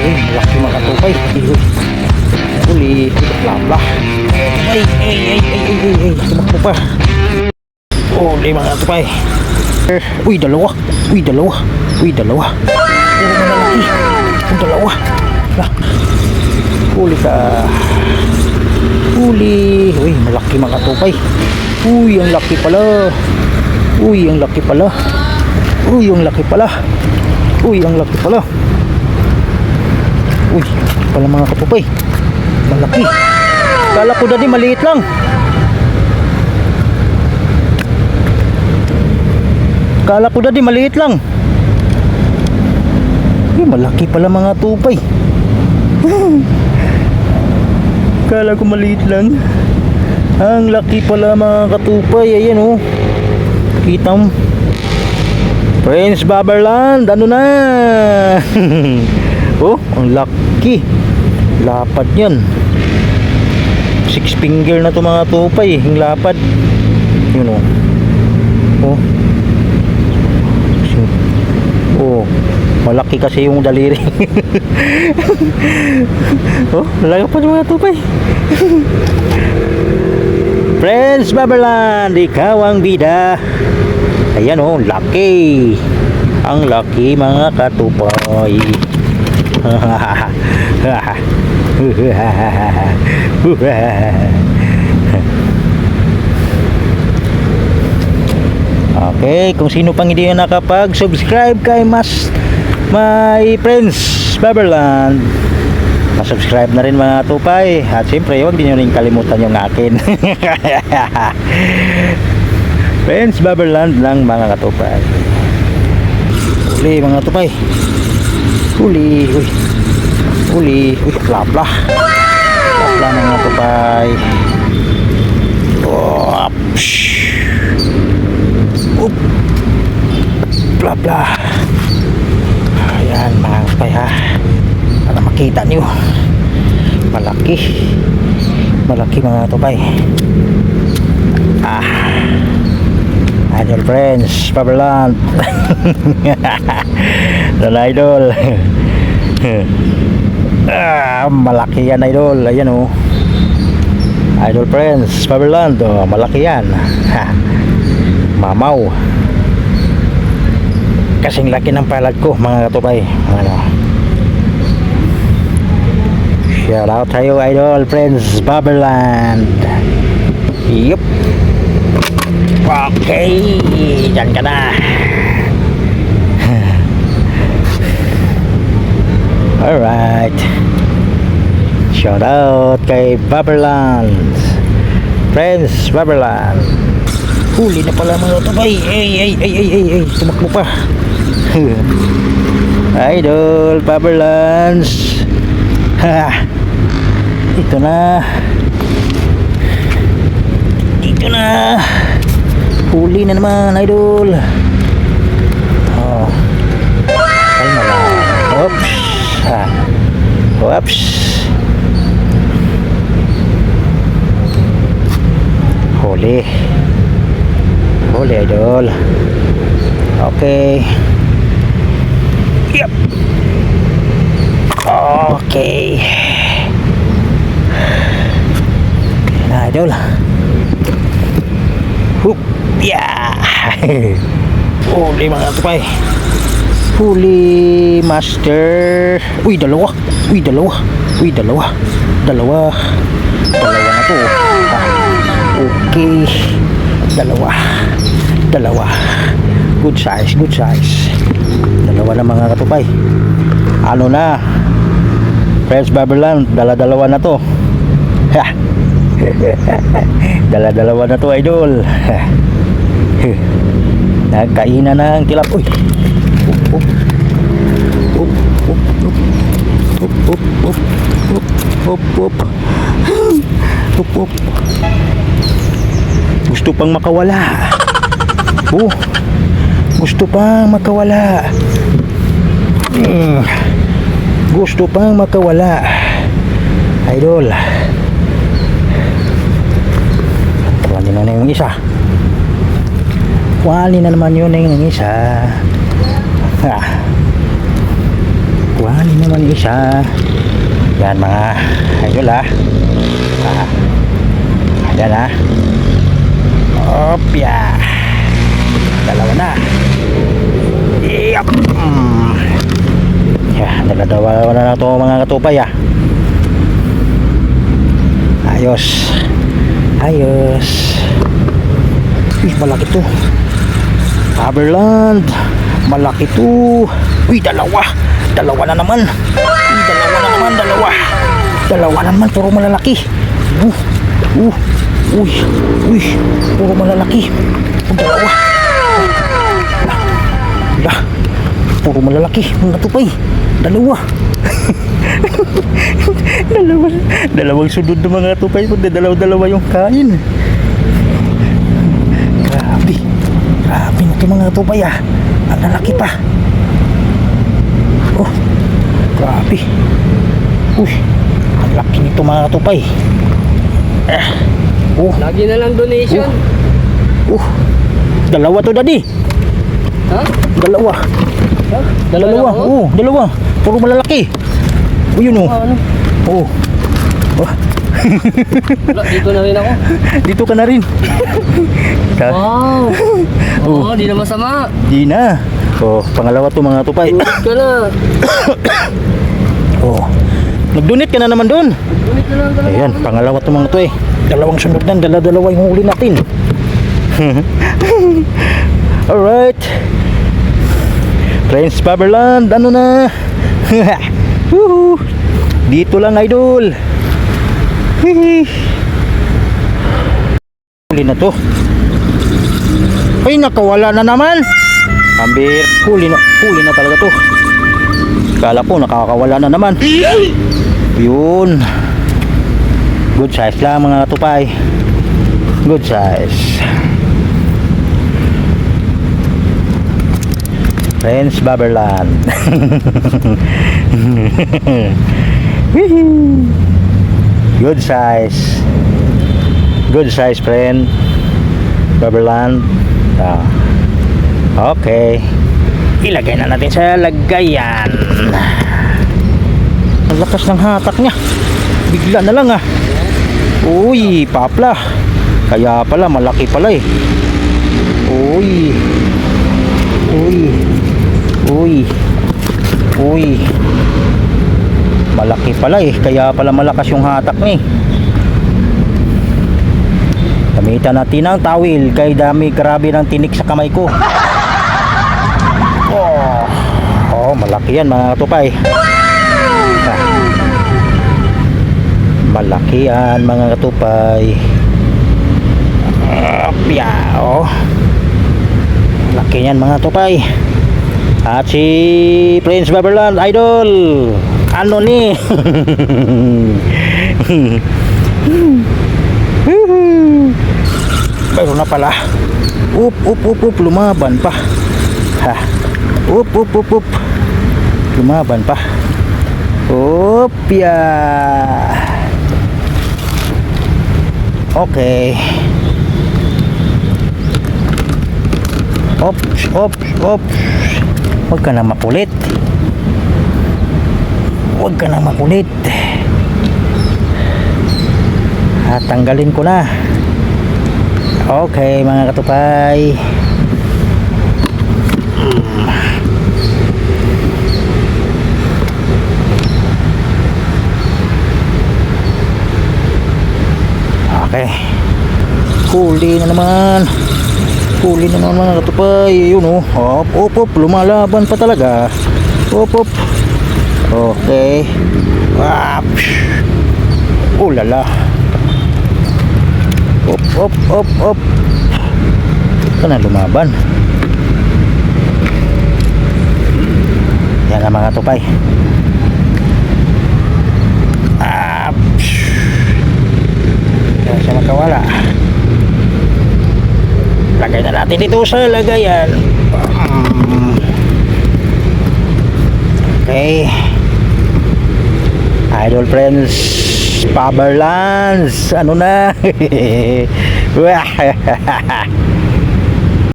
Ay, malaki mga tupay. Huli, bla Ay, ay, ay, ay, ay, ay, ay, tumakbo pa. Huli mga tupay. Uy, dalawa. Uy, dalawa. Uy, dalawa. Puro na malaki. Ang dalawa. Huli ka. Huli. Uy, malaki mga tupay. Uy, ang laki pala. Uy, ang laki pala. Uy, ang laki pala. Uy, ang laki pala. Uy, pala mga katupay. Malaki. Kala ko dati maliit lang. Kala ko dati maliit lang. Uy, malaki pala mga tupay. Kala ko maliit lang. Ang laki pala mga katupay. Ayan oh. Kita mo. Prince Baberland, ano na? oh, ang laki. Lapad yan. Six finger na to mga tupay. Yung lapad. Yun oh. Oh. Oh, malaki kasi yung daliri. oh, malaki pa yung mga tupay. Friends Baberland, ikaw ang bida. Ayan oh, laki. Ang laki mga katupay. Okay, kung sino pang hindi na nakapag-subscribe kay Mas My Friends Baberland subscribe na rin mga tupay. At siyempre huwag din nyo rin kalimutan yung akin. Friends Baberland ng mga katupay Huli mga tupay Huli Huli. Uy plapla Plapla ng mga tupay Oh psh. Up Plapla Ayan mga ha. Para makita nyo Malaki. Malaki mga tupay Ah. Idol friends, Paberland. Dan idol. ah, malaki yan idol. Ayan oh. Idol friends, Paberland. Oh, malaki yan. Ha. Mamaw. Kasing laki ng palad ko mga katubay. Ano. Shout out tayo idol friends, Paberland. Yup. Okay, dyan ka na. Alright. Shout out kay Baberland. Friends, Baberland. Huli na pala mga ito. Ay, ay, ay, ay, ay, ay. Tumakbo pa. Idol, Baberlands. Ha. Ito na. Dito na. Huli na naman, idol. Oh. Oops. Huli. Huli, idol. Okay. Yep. Okay. Nah, idol. Hoop. Yeah. Huli mga tupay. Huli master. Uy, dalawa. Uy, dalawa. Uy, dalawa. Dalawa. Dalawa na to. Okay. Dalawa. Dalawa. Good size, good size. Dalawa na mga katupay. Ano na? Friends Baberland, dala-dalawa na to. Ha. Dala-dalawa na to, idol. Nagkainan ng tilap. Uy. Up, up. Up, up, up. Up, up, up. Up, up. Gusto pang makawala. Oh. Gusto pang makawala. Hmm. Gusto pang makawala. Idol. Kuhanin na na yung isa. Kuhanin na naman yun na yung isa. Ha. Kuha Naman isa. Yan mga idol ah. Ah. Yan ah. Opya. Dalawa na. Yep. Mm. Yeah, dalawa na ito mga katupay ah. Ayos. Ayos. Uy, malaki to. Haberland. Malaki to. Uy, dalawa. Dalawa na naman. Dalawa na naman, dalawa. Dalawa na naman, puro malalaki. Uh, uh, uy, uy, puro malalaki. Dalawa. Lah, puro malalaki. Mga tupay. Dalawa. dalawa. Dalawang sunod na mga tupay. Dalawa-dalawa yung kain. Grabe. Grabe na mga tupay ah. Ang lalaki pa. Oh. Grabe. Uy. Ang laki nito mga tupay. Eh. Oh. Lagi na lang donation. Uh. Dalawa to daddy. Ha? Dalawa. Dalawa. mo? Oh, dalawa. Puro malalaki. Oh, yun oh. Ano? Oh. Oh, Wala, dito na rin ako. dito ka na rin. Wow. Oh. Oo, di na masama. Di na. Oh, pangalawa to mga tupay. Ka na. Oh. Nag-donate ka na naman doon. Ulit na lang talaga. Ayan, pangalawa to mga to eh. Dalawang sunod na, dala-dalawa yung huli natin. Alright. Friends Faberland, ano na? Woohoo! Dito lang idol. Huli na to. Ay, nakawala na naman. Ambir, huli na, huli na talaga to. Kala ko nakakawala na naman. Yun. Good size lang mga tupay. Good size. Friends Baberland. Good size. Good size friend. Baberland. Ah. Okay. Ilagay na natin sa lagayan. Ang lakas ng hatak niya. Bigla na lang ah. Uy, papla. Kaya pala, malaki pala eh. Uy. Uy. Uy. Uy. Malaki pala eh. Kaya pala malakas yung hatak ni. Gamitan natin ang tawil kay dami grabe ng tinik sa kamay ko. Oh, oh malaki yan mga tupay. Ah. Malaki yan mga katupay. Apya, oh. Malaki yan mga tupay. At si Prince Baberland Idol. Ano ni? Mayroon na pala. Up, up, up, up. Lumaban pa. Ha. Up, up, up, up. Lumaban pa. Opya. Okay. Ops, ops, ops. Huwag ka na makulit. Huwag ka na makulit. At tanggalin ko na. Okay, mga katupay. Okay. Huli na naman. Huli na naman mga katupay. Yun oh. Hop, hop, hop. Lumalaban pa talaga. Hop, hop. Okay. Wap. Oh lala. Hop, hop, hop, hop. Ito na lumaban. Yan ang mga tupay. Ah, Kaya siya magkawala. Lagay na natin dito sa lagayan. Um, okay. Idol friends, Powerlands, ano na?